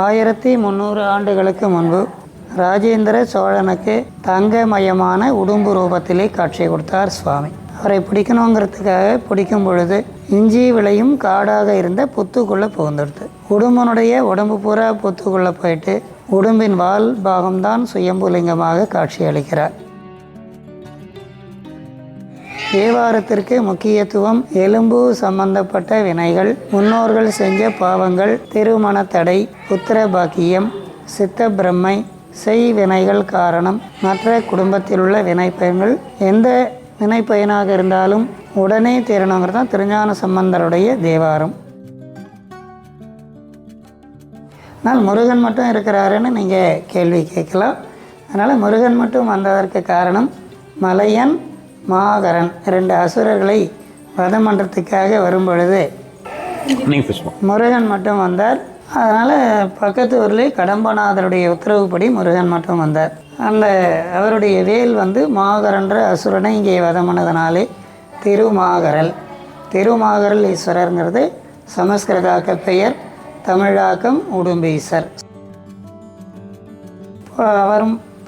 ஆயிரத்தி முந்நூறு ஆண்டுகளுக்கு முன்பு ராஜேந்திர சோழனுக்கு தங்கமயமான உடும்பு ரூபத்திலே காட்சி கொடுத்தார் சுவாமி. அவரை பிடிக்கணுங்கிறதுக்காக பிடிக்கும் பொழுது இஞ்சி விளையும் காடாக இருந்த புத்துக்குள்ளே புகுந்துடுது உடும்பனுடைய உடம்பு பூரா புத்துக்குள்ளே போயிட்டு உடும்பின் வால் பாகம்தான் சுயம்புலிங்கமாக காட்சி அளிக்கிறார் தேவாரத்திற்கு முக்கியத்துவம் எலும்பு சம்பந்தப்பட்ட வினைகள் முன்னோர்கள் செஞ்ச பாவங்கள் திருமண தடை புத்திர பாக்கியம் சித்த பிரம்மை செய் வினைகள் காரணம். மற்ற குடும்பத்தில் உள்ள வினைப்பயன்கள் எந்த வினைப்பயனாக இருந்தாலும் உடனே தீரணுங்கிறது தான் திருஞான சம்பந்தருடைய தேவாரம். ஆனால் முருகன் மட்டும் இருக்கிறாருன்னு நீங்கள் கேள்வி கேட்கலாம். அதனால் முருகன் மட்டும் வந்ததற்கு காரணம் மலையன் மாகரன் இரண்டு அசுரர்களை வதம் பண்ணுறதுக்காக வரும் பொழுது நீங்கள் புஷ்பம் முருகன் மட்டும் வந்தார். அதனால் பக்கத்து ஊர்லேயே கடம்பநாதருடைய உத்தரவுப்படி முருகன் மட்டும் வந்தார். அந்த அவருடைய வேல் வந்து மாகரன்ற அசுரனை இங்கே வதம் பண்ணதுனாலே திருமாகரல். திருமாகரல் ஈஸ்வரருங்கிறது சமஸ்கிருதாக்க பெயர் தமிழாக்கம் உடும்பீசர். இப்போ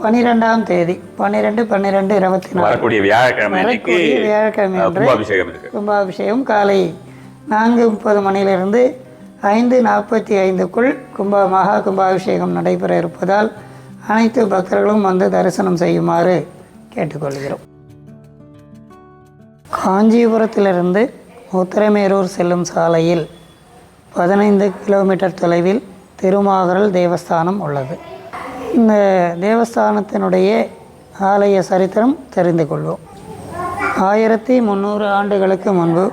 வரும் பன்னிரெண்டாம் தேதி பன்னிரெண்டு பன்னிரெண்டு இருபத்தி நாலு. வரக்கூடிய வியாழக்கிழமை வியாழக்கிழமை கும்பாபிஷேகம் காலை நான்கு முப்பது மணியிலிருந்து ஐந்து நாற்பத்தி ஐந்துக்குள் கும்ப மகா கும்பாபிஷேகம் நடைபெற இருப்பதால் அனைத்து பக்தர்களும் வந்து தரிசனம் செய்யுமாறு கேட்டுக்கொள்கிறோம். காஞ்சிபுரத்திலிருந்து உத்தரமேரூர் செல்லும் சாலையில் பதினைந்து கிலோமீட்டர் தொலைவில் திருமாகரல் தேவஸ்தானம் உள்ளது. இந்த தேவஸ்தானத்தினுடைய ஆலய சரித்திரம் தெரிந்து கொள்வோம். ஆயிரத்தி முந்நூறு ஆண்டுகளுக்கு முன்பு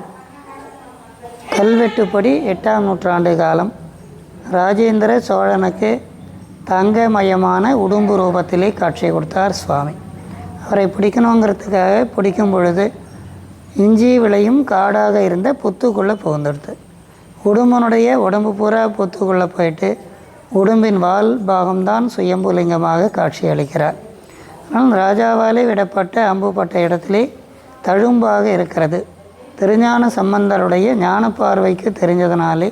கல்வெட்டுப்படி எட்டாம் நூற்றாண்டு காலம் ராஜேந்திர சோழனுக்கு தங்கமயமான உடும்பு ரூபத்திலே காட்சி கொடுத்தார் சுவாமி. அவரை பிடிக்கணுங்கிறதுக்காக பிடிக்கும் பொழுது இஞ்சி விளையும் காடாக இருந்த புத்துக்குள்ளே புகுந்துடுது உடும்பனுடைய உடம்பு பூரா புத்துக்குள்ளே போயிட்டு உடம்பின் வால் பாகம்தான் சுயம்புலிங்கமாக காட்சி அளிக்கிறார் ஆனால் ராஜாவாலே விடப்பட்ட அம்புப்பட்ட இடத்திலே தழும்பாக இருக்கிறது. திருஞான சம்பந்தருடைய ஞான பார்வைக்கு தெரிஞ்சதனாலே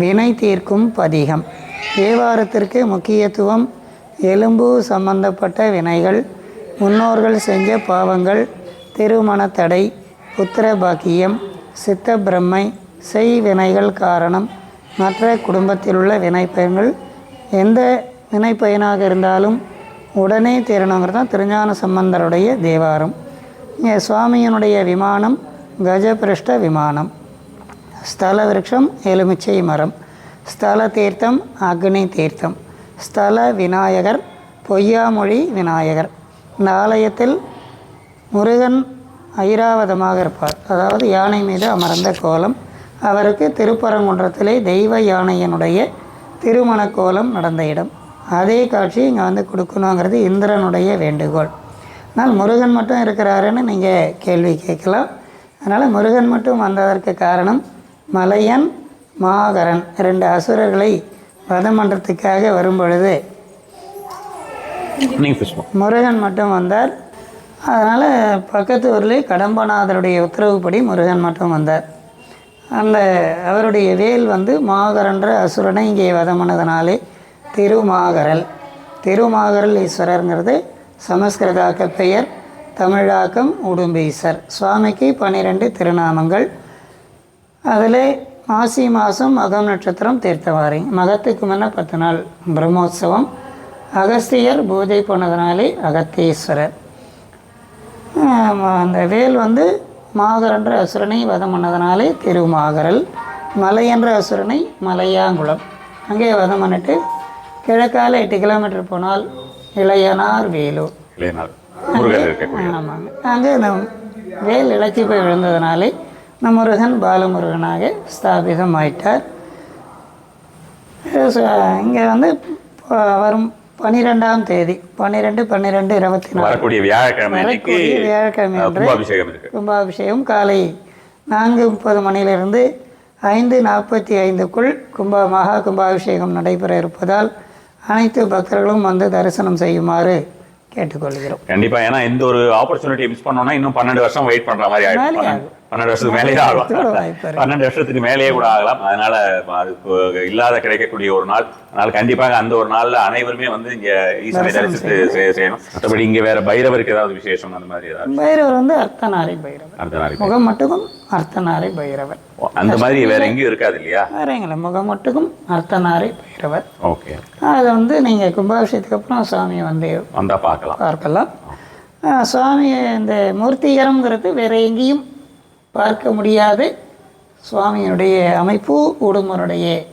வினை தீர்க்கும் பதிகம். தேவாரத்திற்கு முக்கியத்துவம் எலும்பு சம்பந்தப்பட்ட வினைகள் முன்னோர்கள் செஞ்ச பாவங்கள் திருமண தடை புத்திர பாக்கியம் சித்த பிரம்மை செய் வினைகள் காரணம் மற்ற குடும்பத்திலுள்ள வினைப்பயன்கள் எந்த வினைப்பயனாக இருந்தாலும் உடனே தீரணுங்கிறது தான் திருஞான சம்பந்தருடைய தேவாரம். இங்கே சுவாமியினுடைய விமானம் கஜபிருஷ்ட விமானம். ஸ்தல விரக்ஷம் எலுமிச்சை மரம். ஸ்தல தீர்த்தம் அக்னி தீர்த்தம். ஸ்தல விநாயகர் பொய்யாமொழி விநாயகர். இந்த ஆலயத்தில் முருகன் ஐராவதமாக இருப்பார். அதாவது யானை மீது அமர்ந்த கோலம். அவருக்கு திருப்பரங்குன்றத்திலே தெய்வ யானையினுடைய திருமண கோலம் நடந்த இடம். அதே காட்சி இங்கே வந்து கொடுக்கணுங்கிறது இந்திரனுடைய வேண்டுகோள். ஆனால் முருகன் மட்டும் இருக்கிறாருன்னு நீங்கள் கேள்வி கேட்கலாம். அதனால் முருகன் மட்டும் வந்ததற்கு காரணம் மலையன் மாகரன் இரண்டு அசுரர்களை வதம் பண்ணுறதுக்காக வரும் பொழுது நீங்கள் புஷ்பம் முருகன் மட்டும் வந்தார். அதனால் பக்கத்து ஊர்லேயே கடம்பநாதருடைய உத்தரவுப்படி முருகன் மட்டும் வந்தார். அந்த அவருடைய வேல் வந்து மாகரன்ற அசுரனை இங்கே வதம் திருமாகரல். திருமாகரல் ஈஸ்வரருங்கிறது சமஸ்கிருதாக்க பெயர் தமிழாக்கம் உடும்பீசர். சுவாமிக்கு பன்னிரெண்டு திருநாமங்கள். அதில் மாசி மாதம் மகம் நட்சத்திரம் தீர்த்தவாரி. மகத்துக்கு முன்ன பத்து நாள் பிரம்மோத்சவம். அகஸ்தியர் பூஜை போனதுனாலே அகத்தீஸ்வரர். அந்த வேல் வந்து மாகரன்ற அசுரனை வதம் பண்ணதுனாலே திருமாகரல். மலை என்ற அசுரனை மலையாங்குளம். அங்கே வதம் பண்ணிட்டு கிழக்கால எட்டு கிலோமீட்டர் போனால் இளையனார் வேலூர் ஆமாங்க. அங்கே இந்த வேல் இலச்சி போய் விழுந்ததுனாலே இந்த முருகன் பாலமுருகனாக ஸ்தாபிதம் ஆயிட்டார் இங்கே வந்து வரும் பன்னிரெண்டாம் தேதி பன்னிரெண்டு பன்னிரெண்டு இருபத்தி நாலு. வரக்கூடிய வியாழக்கிழமை வியாழக்கிழமை கும்பாபிஷேகம் கும்பாபிஷேகம் காலை நான்கு முப்பது மணியிலிருந்து ஐந்து நாற்பத்தி ஐந்துக்குள் கும்ப மகா கும்பாபிஷேகம் நடைபெற இருப்பதால் அனைத்து பக்தர்களும் வந்து தரிசனம் செய்யுமாறு கேட்டுக்கொள்கிறோம். கண்டிப்பா ஏன்னா இந்த ஒரு ஆப்பர்ச்சுனிட்டி மிஸ் பண்ணோம்னா இன்னும் பன்னெண்டு வருஷம் வெயிட் பண்ற மாதிரி பன்னெண்டு வருஷத்துக்கு மேலேயே ஆகலாம். பன்னெண்டு வருஷத்துக்கு மேலேயே கூட ஆகலாம். அதனால அது இல்லாத கிடைக்கக்கூடிய ஒரு நாள். அதனால கண்டிப்பாக அந்த ஒரு நாள்ல அனைவருமே வந்து இங்க ஈசனை தரிசித்து செய்- செய்யணும். மற்றபடி இங்க வேற பைரவருக்கு ஏதாவது விசேஷம் அந்த மாதிரி ஏதாவது? பைரவர் வந்து அர்த்தநாரி பைரவர். அடுத்த நாளைக்கு முகம் மட்டுக்கும் அர்த்தநாரி பைரவர். அந்த மாதிரி வேற எங்கேயும் இருக்காது இல்லையா? வேறங்கள முகம் மட்டுக்கும் அர்த்தநாரி பைரவர். ஓகே. அதை வந்து நீங்கள் கும்பாபிஷேகத்துக்கு அப்புறம் சுவாமியை வந்து வந்தா பார்க்கலாம். பார்க்கலாம். சுவாமி இந்த மூர்த்திகரம்ங்கிறது வேற எங்கேயும் பார்க்க முடியாது. சுவாமியினுடைய அமைப்பு உடுமருடைய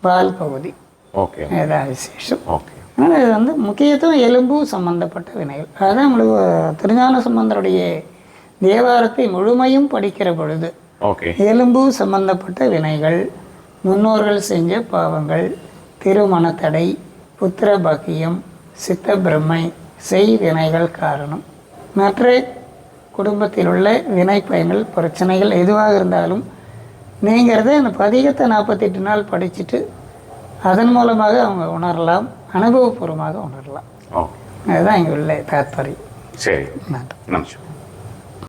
பால் பகுதி. ஓகே. இதுதான் விசேஷம். ஓகே. அதனால் இது வந்து முக்கியத்துவம் எலும்பு சம்பந்தப்பட்ட வினைகள். அதுதான் உங்களுக்கு திருஞான சம்பந்தருடைய தேவாரத்தை முழுமையும் படிக்கிற பொழுது ஓகே. எலும்பு சம்பந்தப்பட்ட வினைகள் முன்னோர்கள் செஞ்ச பாவங்கள் திருமண தடை புத்திர பாக்கியம் சித்த பிரம்மை செய் வினைகள் காரணம். மற்ற குடும்பத்தில் உள்ள வினை பயன்கள் பிரச்சனைகள் எதுவாக இருந்தாலும் நீங்கிறத அந்த பதிகத்தை நாற்பத்தெட்டு நாள் படிச்சுட்டு அதன் மூலமாக அவங்க உணரலாம் அனுபவபூர்வமாக உணரலாம். அதுதான் இங்கே உள்ள தாத்பரியம். சரி. நன்றி. நமஸ்காரம்